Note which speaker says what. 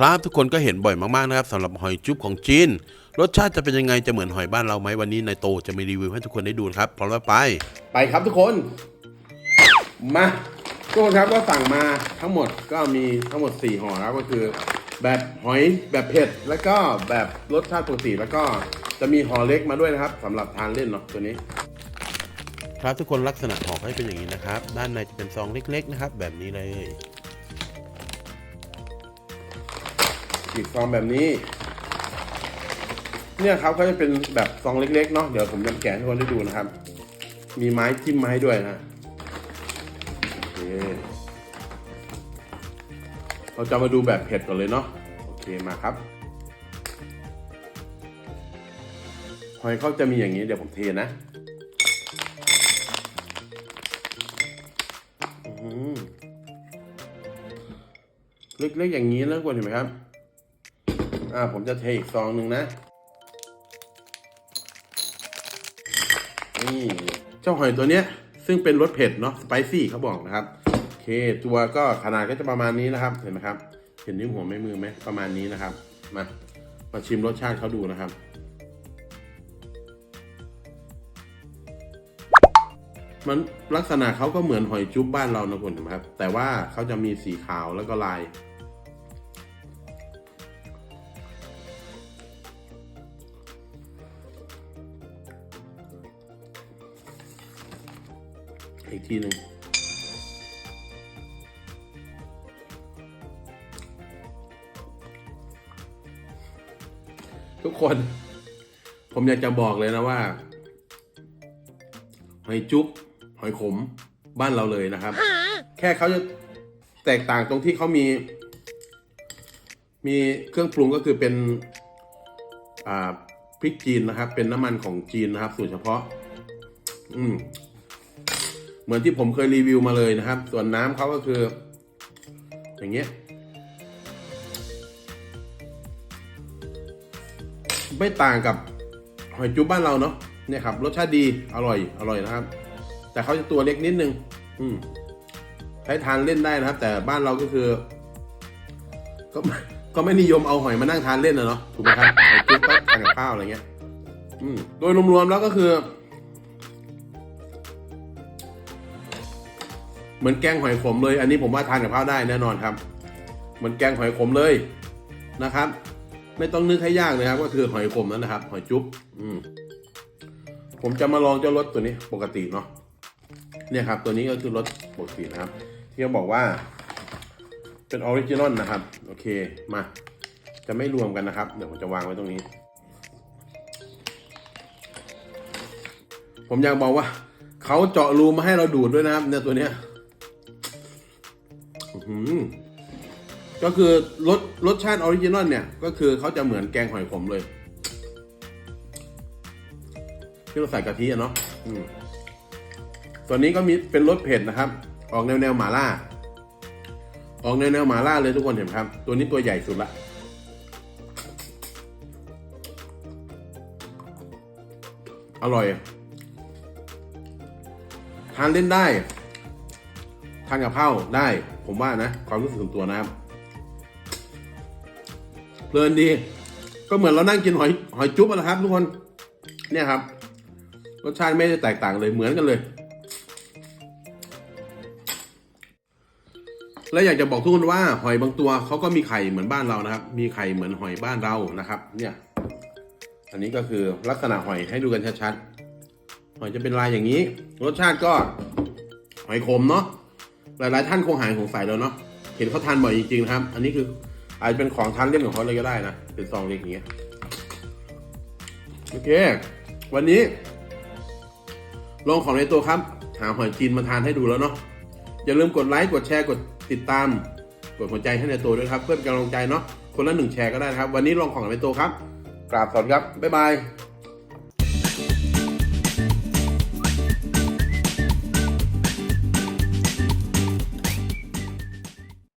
Speaker 1: ครับทุกคนก็เห็นบ่อยมากๆนะครับสำหรับหอยจุ๊บของจีน รสชาติจะเป็นยังไงจะเหมือนหอยบ้านเราไหมวันนี้นายโตจะมีรีวิวให้ทุกคนได้ดูนะครับพร้อมแล้วไป
Speaker 2: ไปครับทุกคน มาทุกคนครับก็สั่งมาทั้งหมดก็มีทั้งหมด 4ห่อครับก็คือ แบบหอยแบบเผ็ดแล้วก็แบบรสชาติปกติแล้วก็จะมีห่อเล็กมาด้วยนะครับสำหรับทานเล่นเนาะตัวนี้
Speaker 1: ครับทุกคนลักษณะห่อให้เป็นอย่างนี้นะครับ ด้านในจะเป็นซองเล็ก ๆ นะครับ แบบนี้เลย
Speaker 2: อีกซองแบบนี้ เนี่ยครับก็จะเป็นแบบซองเล็ก ๆ เนาะเดี๋ยวผมจะแกะให้ทุกคนได้ดูนะครับ มีไม้จิ้มไม้ด้วยนะโอเคเราจะมาดูแบบเผ็ดก่อนเลยเนาะโอเคมาครับหอยเขาจะมีอย่างนี้เดี๋ยวผมเทนะเล็กๆอย่างนี้นะทุกคนเห็นไหมครับ อ่าผมจะเทอีกซองหนึ่งนะ นี่ เจ้าหอยตัวเนี้ย ซึ่งเป็นรสเผ็ดเนาะสไปซี่เขาบอกนะครับโอเคตัวก็ขนาดก็จะประมาณนี้นะครับ เห็นไหมครับ เห็นนิ้วหัวไม่มือไหมประมาณนี้นะครับ มา มาชิมรสชาติเขาดูนะครับมันลักษณะเขาก็เหมือนหอยจุ๊บบ้านเรานะคุณเห็นไหมครับ แต่ว่าเขาจะมีสีขาวแล้วก็ลาย อีกทีหนึ่งทุกคน ผมอยากจะบอกเลยนะว่า หอยจุ๊บหอยขมบ้านเราเลยนะครับ แค่เขาจะแตกต่างตรงที่เขามี มีเครื่องปรุงก็คือเป็นพริกจีนนะครับ เป็นน้ำมันของจีนนะครับ สูตรเฉพาะ อืม เหมือนที่ผมเคยรีวิวมาเลยนะครับ ส่วนน้ำเขาก็คือ อย่างเงี้ยไม่ต่างกับหอยจุ๊บบ้านเราเนาะเนี่ยครับ รสชาติดีอร่อยอร่อยนะครับ แต่เขาจะตัวเล็กนิดนึง อืมใช้ทานเล่นได้นะครับ แต่บ้านเราก็คือ ก็ไม่ก็ไม่นิยมเอาหอยมานั่งทานเล่นนะเนาะถูกไหมครับหอยจุ๊บก็ทานกับข้าวอะไรเงี้ย อืมโดยรวมๆแล้วก็คือ เหมือนแกงหอยขมเลย อันนี้ผมว่าทานกับข้าวได้แน่นอนครับ เหมือนแกงหอยขมเลยนะครับ ไม่ต้องนึกให้ยากเลยครับ ก็คือหอยขมนั่นนะครับ หอยจุ๊บอืมผมจะมาลองเจ้ารสตัวนี้ปกติเนาะเนี่ยครับ ตัวนี้ก็คือรสปกตินะครับ ที่เขาบอกว่า เป็นออริจินอลนะครับ โอเคมา จะไม่รวมกันนะครับ เดี๋ยวผมจะวางไว้ตรงนี้ ผมอยากบอกว่าเขาเจาะรูมาให้เราดูดด้วยนะครับเนี่ยตัวเนี้ย ก็คือรสรสชาติออริจินอลเนี่ย ก็คือเขาจะเหมือนแกงหอยขมเลย ที่เราใส่กะทิอะเนาะส่วนนี้ก็มีเป็นรสเผ็ดนะครับ ออกแนวแนวหม่าล่า ออกแนวแนวหม่าล่าเลยทุกคนเห็นไหมครับ ตัวนี้ตัวใหญ่สุดละอร่อย ทานเล่นได้ ทานกับข้าวได้ ผมว่านะ ความรู้สึกส่วนตัวนะครับเพลินดี ก็เหมือนเรานั่งกินหอยหอยจุ๊บอะนะครับทุกคน เนี่ยครับ รสชาติไม่ได้แตกต่างเลยเหมือนกันเลย และอยากจะบอกทุกคนว่า หอยบางตัวเขาก็มีไข่เหมือนบ้านเรานะครับ มีไข่เหมือนหอยบ้านเรานะครับ เนี่ย อันนี้ก็คือลักษณะหอยให้ดูกันชัดๆหอยจะเป็นลายอย่างนี้ รสชาติก็หอยขมเนาะ หลายๆท่านคงหายสงสัยแล้วเนาะเห็นเขาทานบ่อยจริงๆครับ อันนี้คืออาจจะเป็นของทานเล่นของเขาเลยก็ได้นะเป็นซองเล็กอย่างเงี้ยโอเค วันนี้ ลองของในตัวครับ หาหอยจีนมาทานให้ดูแล้วเนาะอย่าลืมกดไลค์กดแชร์กดติดตาม กดหัวใจให้ในตัวด้วยครับ เพื่อเป็นกำลังใจเนาะคนละหนึ่งแชร์ก็ได้นะครับ วันนี้ลองของในตัวครับ กราบสวัสดีครับบ๊ายบาย